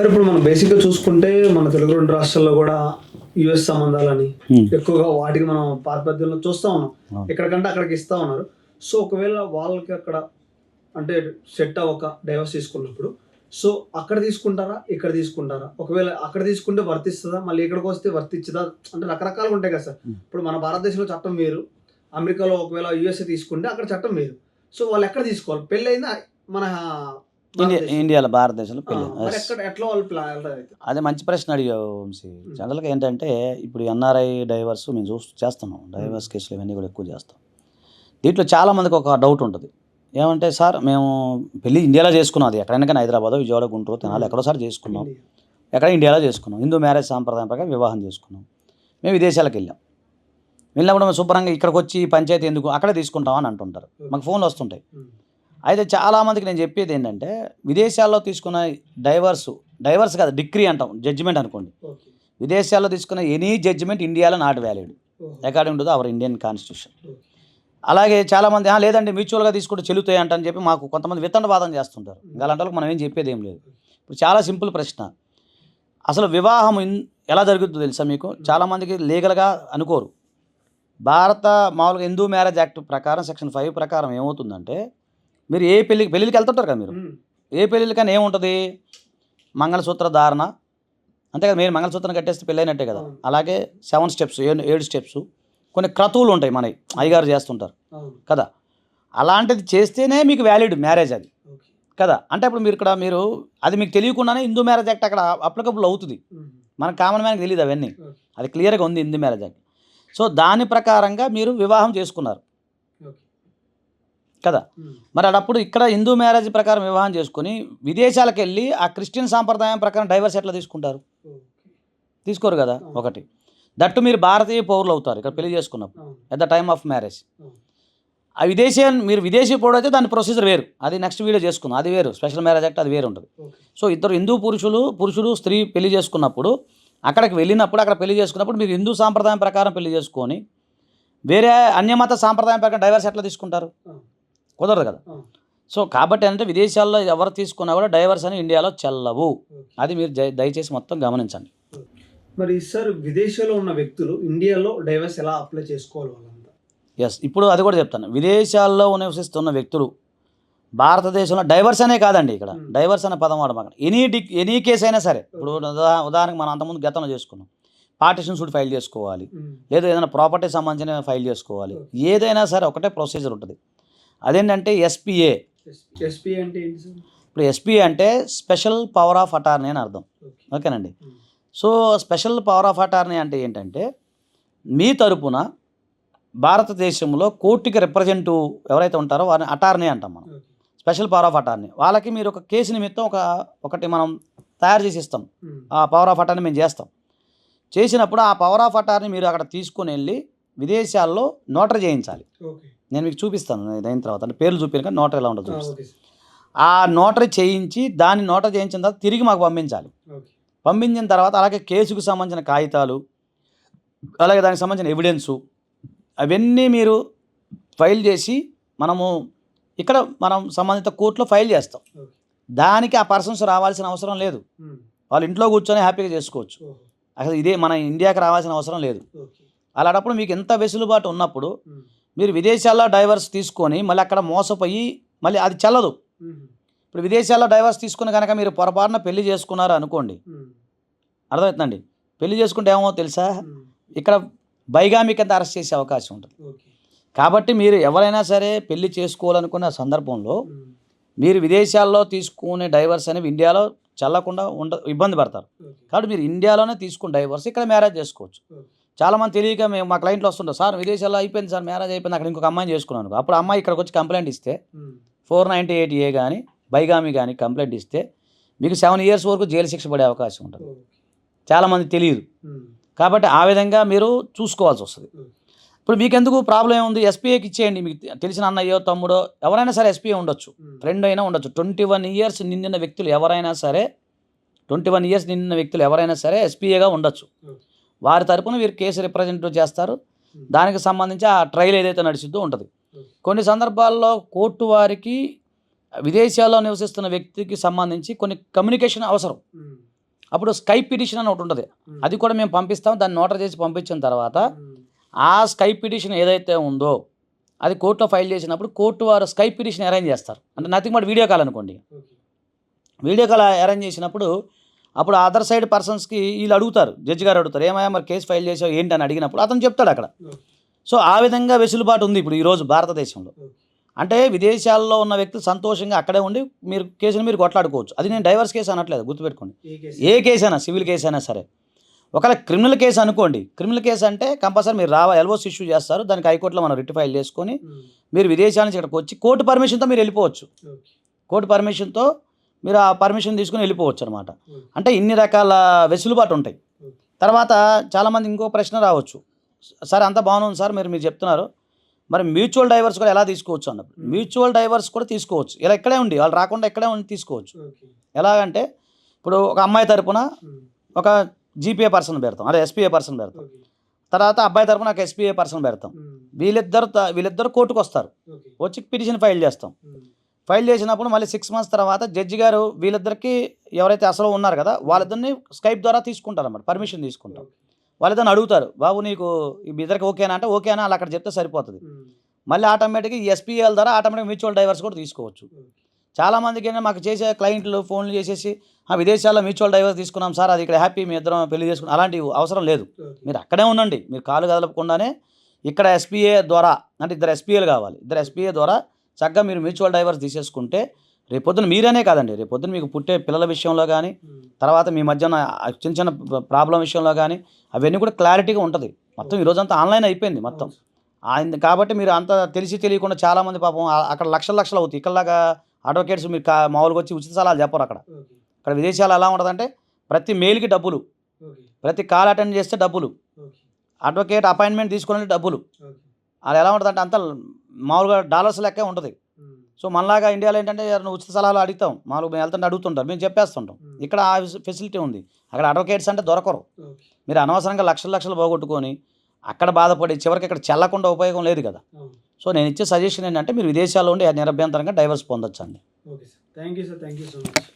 Sir ఇప్పుడు మనం బేసిక్గా చూసుకుంటే మన తెలుగు రెండు రాష్ట్రాల్లో కూడా యుఎస్ సంబంధాలని Hmm. ఎక్కువగా వాటికి మనం పారపద్యంలో చూస్తూ ఉన్నాం. అవును. ఎక్కడికంటే అక్కడికి ఇస్తా ఉన్నారు. సో ఒకవేళ వాళ్ళకి అక్కడ అంటే సెట్ అవ్వక డైవర్స్ తీసుకున్నప్పుడు సో అక్కడ తీసుకుంటారా ఇక్కడ తీసుకుంటారా? ఒకవేళ అక్కడ తీసుకుంటే వర్తిస్తుందా? మళ్ళీ ఇక్కడికి వస్తే వర్తించదా? అంటే రకరకాలుగా ఉంటాయి కదా సార్. Hmm. ఇప్పుడు మన భారతదేశంలో చట్టం వేరు. అమెరికాలో ఒకవేళ యుఎస్ఏ తీసుకుంటే అక్కడ చట్టం వేరు. సో వాళ్ళు ఎక్కడ తీసుకోవాలి? పెళ్ళి అయిందా మన ఇండియా? ఇండియాలో భారతదేశంలో పెళ్ళి. అదే మంచి ప్రశ్న అడిగావు వంశీ. జనరల్గా ఏంటంటే ఇప్పుడు ఎన్ఆర్ఐ డైవర్స్ మేము చూ చేస్తున్నాం. డైవర్స్ కేసులు ఇవన్నీ కూడా ఎక్కువ చేస్తాం. దీంట్లో చాలా మందికి ఒక డౌట్ ఉంటుంది. ఏమంటే సార్ మేము పెళ్ళి ఇండియాలో చేసుకున్నాం అది. ఎక్కడైనా కానీ హైదరాబాద్ విజయవాడ గుంటూరు తెనాలి ఎక్కడోసారి చేసుకున్నాం. ఎక్కడ ఇండియాలో చేసుకున్నాం. హిందూ మ్యారేజ్ సాంప్రదాయం ప్రకారం వివాహం చేసుకున్నాం. మేము విదేశాలకు వెళ్ళాం. వెళ్ళినప్పుడు మేము శుభ్రంగా ఇక్కడికి వచ్చి పంచాయతీ ఎందుకు అక్కడే తీసుకుంటాం అని అంటుంటారు. మాకు ఫోన్లు వస్తుంటాయి. అయితే చాలామందికి నేను చెప్పేది ఏంటంటే విదేశాల్లో తీసుకున్న డైవర్స్ డైవర్స్ కాదు డిగ్రీ అంటాం జడ్జిమెంట్ అనుకోండి. విదేశాల్లో తీసుకున్న ఎనీ జడ్జిమెంట్ ఇండియాలో not valid. According to our Indian constitution. అలాగే చాలామంది "ఆ, లేదండి మ్యూచువల్గా తీసుకుంటే చెల్లుతాయి అంటని చెప్పి మాకు కొంతమంది వితండవాదం చేస్తుంటారు. అలాంటి వాళ్ళకి మనం ఏం చెప్పేది ఏం లేదు. ఇప్పుడు చాలా సింపుల్ ప్రశ్న. అసలు వివాహం ఎలా జరుగుతుందో తెలుసా మీకు? చాలామందికి లీగల్గా అనుకోరు. భారత మామూలుగా హిందూ మ్యారేజ్ యాక్ట్ ప్రకారం సెక్షన్ ఫైవ్ ప్రకారం ఏమవుతుందంటే మీరు ఏ పెళ్ళికి పెళ్ళికి వెళ్తుంటారు కదా మీరు. ఏ పెళ్ళికైనా ఏముంటుంది? మంగళసూత్ర ధారణ. అంతే కదా మీరు మంగళసూత్రం కట్టేస్తే పెళ్ళైనట్టే కదా. అలాగే సెవెన్ స్టెప్స్ ఏడు స్టెప్స్. కొన్ని క్రతువులు ఉంటాయి మనవి అయ్యగారు చేస్తుంటారు. కదా అలాంటిది చేస్తేనే మీకు వ్యాలిడ్ మ్యారేజ్ అది. కదా అంటే ఇప్పుడు మీరు ఇక్కడ మీరు అది మీకు తెలియకుండానే హిందూ మ్యారేజ్ యాక్ట్ అక్కడ అప్లికబుల్ అవుతుంది. ఉమ్. మన కామన్ మ్యాన్కి తెలియదు అవన్నీ. అది క్లియర్గా ఉంది హిందూ మ్యారేజ్ యాక్ట్ సో దాని ప్రకారంగా మీరు వివాహం చేసుకున్నారు. కదా. మరి అప్పుడు ఇక్కడ హిందూ మ్యారేజ్ ప్రకారం వివాహం చేసుకుని విదేశాలకు వెళ్ళి ఆ క్రిస్టియన్ సాంప్రదాయం ప్రకారం డైవర్స్ ఎట్లా తీసుకుంటారు. తీసుకోరు కదా. ఒకటి. దట్టు మీరు భారతీయ పౌరులు అవుతారు ఇక్కడ పెళ్ళి చేసుకున్నప్పుడు. At the time of marriage. ఆ విదేశీ మీరు విదేశీ పౌరుడు అయితే దాని ప్రొసీజర్ వేరు. అది నెక్స్ట్ వీడియో చేసుకుందాం. అది వేరు. స్పెషల్ మ్యారేజ్ యాక్ట్ అది వేరు ఉంటుంది సో ఇద్దరు హిందూ పురుషులు పురుషుడు స్త్రీ పెళ్ళి చేసుకున్నప్పుడు అక్కడికి వెళ్ళినప్పుడు అక్కడ పెళ్ళి చేసుకున్నప్పుడు మీరు హిందూ సాంప్రదాయం ప్రకారం పెళ్ళి చేసుకొని వేరే అన్యమత సాంప్రదాయం ప్రకారం డైవర్స్ ఎట్లా తీసుకుంటారు. కుదరదు కదా. సో కాబట్టి అంటే విదేశాల్లో ఎవరు తీసుకున్నా కూడా డైవర్స్ అని ఇండియాలో చెల్లవు. అది మీరు దయచేసి మొత్తం గమనించండి. మరి సార్ విదేశాల్లో ఉన్న వ్యక్తులు ఇండియాలో డైవర్స్ ఎలా అప్లై చేసుకోవాలి వాళ్ళంతా? ఎస్ ఇప్పుడు అది కూడా చెప్తాను. విదేశాల్లో నివసిస్తున్న వ్యక్తులు భారతదేశంలో డైవర్స్ అనే కాదండి ఇక్కడ. డైవర్స్ అనే పదం వాడమాకండి ఎనీ డి ఎనీ కేసు అయినా సరే. ఇప్పుడు ఉదా- ఉదాహరణకు మనం అంతకుముందు గతంలో చేసుకున్నాం. పార్టిషన్ సూట్ ఫైల్ చేసుకోవాలి. లేదా ఏదైనా ప్రాపర్టీ సంబంధించిన ఫైల్ చేసుకోవాలి. ఏదైనా సరే ఒకటే ప్రొసీజర్ ఉంటుంది. అదేంటంటే ఎస్పీఏ ఎస్పీ అంటే ఇప్పుడు ఎస్పీఏ అంటే స్పెషల్ పవర్ ఆఫ్ అటార్నీ అని అర్థం. ఓకే. ఓకేనండి. ఉమ్. So special power of attorney అంటే ఏంటంటే మీ తరపున భారతదేశంలో కోర్టుకి రిప్రజెంటివ్ ఎవరైతే ఉంటారో వారిని అటార్నీ అంటాం మనం. స్పెషల్ పవర్ ఆఫ్ అటార్నీ వాళ్ళకి మీరు ఒక కేసు నిమిత్తం ఒక ఒకటి మనం తయారు చేసి ఇస్తాం ఉమ్. ఆ పవర్ ఆఫ్ అటార్నీ మేము చేస్తాం. చేసినప్పుడు ఆ పవర్ ఆఫ్ అటార్నీ మీరు అక్కడ తీసుకొని వెళ్ళి విదేశాల్లో నోటరీ చేయించాలి. నేను మీకు చూపిస్తాను అయిన తర్వాత. అంటే పేర్లు చూపించాను కానీ నోటరీ ఎలా ఉంటుందో ఆ, చూపిస్తాను. ఆ నోటరీ చేయించి దాన్ని నోటరీ చేయించిన తర్వాత తిరిగి మాకు పంపించాలి. పంపించిన తర్వాత అలాగే కేసుకు సంబంధించిన కాగితాలు అలాగే దానికి సంబంధించిన ఎవిడెన్సు అవన్నీ మీరు ఫైల్ చేసి మనము ఇక్కడ మనం సంబంధిత కోర్టులో ఫైల్ చేస్తాం. దానికి ఆ పర్సన్స్ రావాల్సిన అవసరం లేదు. వాళ్ళు ఇంట్లో కూర్చొని హ్యాపీగా చేసుకోవచ్చు. అసలు ఇదే మన ఇండియాకి రావాల్సిన అవసరం లేదు. అలాంటప్పుడు మీకు ఎంత వెసులుబాటు ఉన్నప్పుడు. మీరు విదేశాల్లో డైవర్స్ తీసుకొని మళ్ళీ అక్కడ మోసపోయి మళ్ళీ అది చెల్లదు. ఇప్పుడు విదేశాల్లో డైవర్స్ తీసుకుని కనుక మీరు పొరపాటున పెళ్ళి చేసుకున్నారు అనుకోండి. అర్థమవుతుందండి పెళ్ళి చేసుకుంటే ఏమో తెలుసా. ఇక్కడ బైగామి కింద అరెస్ట్ చేసే అవకాశం ఉంటుంది కాబట్టి మీరు ఎవరైనా సరే పెళ్ళి చేసుకోవాలనుకున్న సందర్భంలో. మీరు విదేశాల్లో తీసుకునే డైవర్స్ అనేవి ఇండియాలో చల్లకుండా ఉండ ఇబ్బంది పడతారు కాబట్టి మీరు ఇండియాలోనే తీసుకుని డైవర్స్ ఇక్కడ మ్యారేజ్ చేసుకోవచ్చు చాలామంది తెలియక మేము మా క్లయింట్లు వస్తుంటారు సార్ విదేశాల్లో అయిపోయింది సార్ మ్యారేజ్ అయిపోయింది అక్కడ ఇంకొక అమ్మాయిని చేసుకున్నాను. అప్పుడు అమ్మాయి ఇక్కడికి వచ్చి కంప్లైంట్ ఇస్తే. ఫోర్ నైంటీ ఎయిట్ ఏ కానీ బైగామి కానీ కంప్లైంట్ ఇస్తే మీకు సెవెన్ ఇయర్స్ వరకు జైలు శిక్ష పడే అవకాశం ఉంటుంది. చాలామంది తెలియదు. కాబట్టి ఆ విధంగా మీరు చూసుకోవాల్సి వస్తుంది. ఇప్పుడు మీకెందుకు ప్రాబ్లం ఏముంది? ఎస్పీఏకి ఇచ్చేయండి మీకు తెలిసిన అన్నయ్యో తమ్ముడో ఎవరైనా సరే ఎస్పీఏ ఉండొచ్చు. ఫ్రెండ్ అయినా ఉండొచ్చు. ట్వంటీ వన్ ఇయర్స్ నిండిన వ్యక్తులు ఎవరైనా సరే ట్వంటీ వన్ ఇయర్స్ నిండిన వ్యక్తులు ఎవరైనా సరే ఎస్పీఏగా ఉండొచ్చు. వారి తరపున వీరు కేసు రిప్రజెంటేటివ్ చేస్తారు. ఉమ్. దానికి సంబంధించి ఆ ట్రయల్ ఏదైతే నడిచిద్దో ఉంటుంది. ఓకే. కొన్ని సందర్భాల్లో కోర్టు వారికి విదేశాల్లో నివసిస్తున్న వ్యక్తికి సంబంధించి కొన్ని కమ్యూనికేషన్ అవసరం. ఉమ్. అప్పుడు స్కైప్ పిటిషన్ అని ఒకటి ఉంటుంది. అది కూడా మేము పంపిస్తాం దాన్ని నోటర్ చేసి పంపించిన తర్వాత ఆ స్కైప్ పిటిషన్ ఏదైతే ఉందో అది కోర్టులో ఫైల్ చేసినప్పుడు కోర్టు వారు స్కైప్ పిటిషన్ అరేంజ్ చేస్తారు. అంటే నథింగ్ బట్ వీడియో కాల్ అనుకోండి. వీడియో కాల్ అరేంజ్ చేసినప్పుడు అప్పుడు అదర్ సైడ్ పర్సన్స్కి వీళ్ళు అడుగుతారు జడ్జి గారు అడుగుతారు ఏమయ్యా మరి కేసు ఫైల్ చేసావు ఏంటి? అని అడిగినప్పుడు అతను చెప్తాడు అక్కడ. సో ఆ విధంగా వెసులుబాటు ఉంది ఇప్పుడు ఈరోజు భారతదేశంలో. అంటే విదేశాల్లో ఉన్న వ్యక్తి సంతోషంగా అక్కడే ఉండి మీరు కేసుని మీరు కొట్లాడుకోవచ్చు. అది నేను డైవర్స్ కేసు అనట్లేదు గుర్తుపెట్టుకోండి. ఏ కేసు? అయినా సివిల్ కేసు అయినా సరే. ఒకవేళ క్రిమినల్ కేసు అనుకోండి క్రిమినల్ కేసు అంటే కంపల్సరీ మీరు రావాలి ఎల్ఓస్ ఇష్యూ చేస్తారు దానికి హైకోర్టులో మనం రిట్ ఫైల్ చేసుకొని మీరు విదేశాల నుంచి ఇక్కడికి వచ్చి కోర్టు పర్మిషన్తో మీరు వెళ్ళిపోవచ్చు. కోర్టు పర్మిషన్తో మీరు ఆ పర్మిషన్ తీసుకుని వెళ్ళిపోవచ్చు అనమాట అంటే ఇన్ని రకాల వెసులుబాటు ఉంటాయి. తర్వాత చాలామంది ఇంకో ప్రశ్న రావచ్చు. సార్ అంత బాగుంది సార్ మీరు మీరు చెప్తున్నారు. మరి మ్యూచువల్ డైవర్స్ కూడా ఎలా తీసుకోవచ్చు అన్నప్పుడు? Hmm. మ్యూచువల్ డైవర్స్ కూడా తీసుకోవచ్చు. ఇలా ఇక్కడే ఉండి వాళ్ళు రాకుండా ఇక్కడే ఉండి తీసుకోవచ్చు. ఎలాగంటే ఇప్పుడు ఒక అమ్మాయి తరపున ఒక జీపీఏ పర్సన్ పెడతాం అదే ఎస్పీఏ పర్సన్ పెడతాం. తర్వాత అబ్బాయి తరపున ఒక ఎస్పీఏ పర్సన్ పెడతాం. వీళ్ళిద్దరు వీళ్ళిద్దరు కోర్టుకు వస్తారు వచ్చి పిటిషన్ ఫైల్ చేస్తాం. ఫైల్ చేసినప్పుడు మళ్ళీ సిక్స్ మంత్స్ తర్వాత జడ్జి గారు వీళ్ళిద్దరికి ఎవరైతే అసలు ఉన్నారు కదా వాళ్ళిద్దరిని స్కైప్ ద్వారా తీసుకుంటారు అన్నమాట పర్మిషన్ తీసుకుంటారు వాళ్ళిద్దరిని అడుగుతారు బాబు నీకు ఇద్దరికి ఓకేనా? అంటే ఓకేనా అలా అక్కడ చెప్తే సరిపోతుంది. మళ్ళీ ఆటోమేటిక్గా ఈ ఎస్పీఎల్ ద్వారా ఆటోమేటిక్ మ్యూచువల్ డైవర్స్ కూడా తీసుకోవచ్చు. చాలామందికి ఏంటంటే మాకు చేసే క్లయింట్లు ఫోన్లు చేసేసి "ఆ, విదేశాల్లో మ్యూచువల్ డైవర్స్ తీసుకున్నాం సార్ అది ఇక్కడ హ్యాపీ మీ ఇద్దరం పెళ్ళి చేసుకున్నాం. అలాంటి అవసరం లేదు. మీరు అక్కడే ఉండండి. మీరు కాలు కదలకుండానే ఇక్కడ ఎస్పీఏ ద్వారా అంటే ఇద్దరు ఎస్పీఏలు కావాలి. ఇద్దరు ఎస్పీఏ ద్వారా చక్కగా మీరు మ్యూచువల్ డైవర్స్ తీసేసుకుంటే రేపొద్దున మీరనే కాదండి రేపొద్దున మీకు పుట్టే పిల్లల విషయంలో కానీ తర్వాత మీ మధ్యన చిన్న చిన్న ప్రాబ్లం విషయంలో కానీ అవన్నీ కూడా క్లారిటీగా ఉంటుంది. మొత్తం ఈ రోజంతా ఆన్లైన్ అయిపోయింది మొత్తం. ఆయన కాబట్టి మీరు అంత తెలిసి తెలియకుండా చాలామంది పాపం అక్కడ లక్షల లక్షలు అవుతాయి. ఇక్కడలాగా అడ్వకేట్స్ మీరు కా మామూలుగా వచ్చి ఉచిత సలహాలు చెప్పరు అక్కడ. అక్కడ విదేశాలు ఎలా ఉంటుందంటే ప్రతి మెయిల్కి డబ్బులు ప్రతి కాల్ అటెండ్ చేస్తే డబ్బులు. అడ్వకేట్ అపాయింట్మెంట్ తీసుకునే డబ్బులు. అది ఎలా ఉంటుందంటే అంత మామూలుగా డాలర్స్ లెక్కే ఉంటుంది. సో మనలాగా ఇండియాలో ఏంటంటే ఎవరైనా ఉచిత సలహాలు అడుగుతాం. మామూలుగా మేము వెళ్తుంటే అడుగుతుంటారు. మేము చెప్పేస్తుంటాం. ఇక్కడ ఆ ఫెసిలిటీ ఉంది. అక్కడ అడ్వకేట్స్ అంటే దొరకరు. మీరు అనవసరంగా లక్షల లక్షలు పోగొట్టుకొని అక్కడ బాధపడి చివరికి ఇక్కడ చెల్లకుండా ఉపయోగం లేదు కదా. సో నేను ఇచ్చే సజెషన్ ఏంటంటే మీరు విదేశాల్లో ఉండి నిరభ్యంతరంగా డైవర్స్ పొందొచ్చు అండి okay sir. Thank you sir. Thank you so much.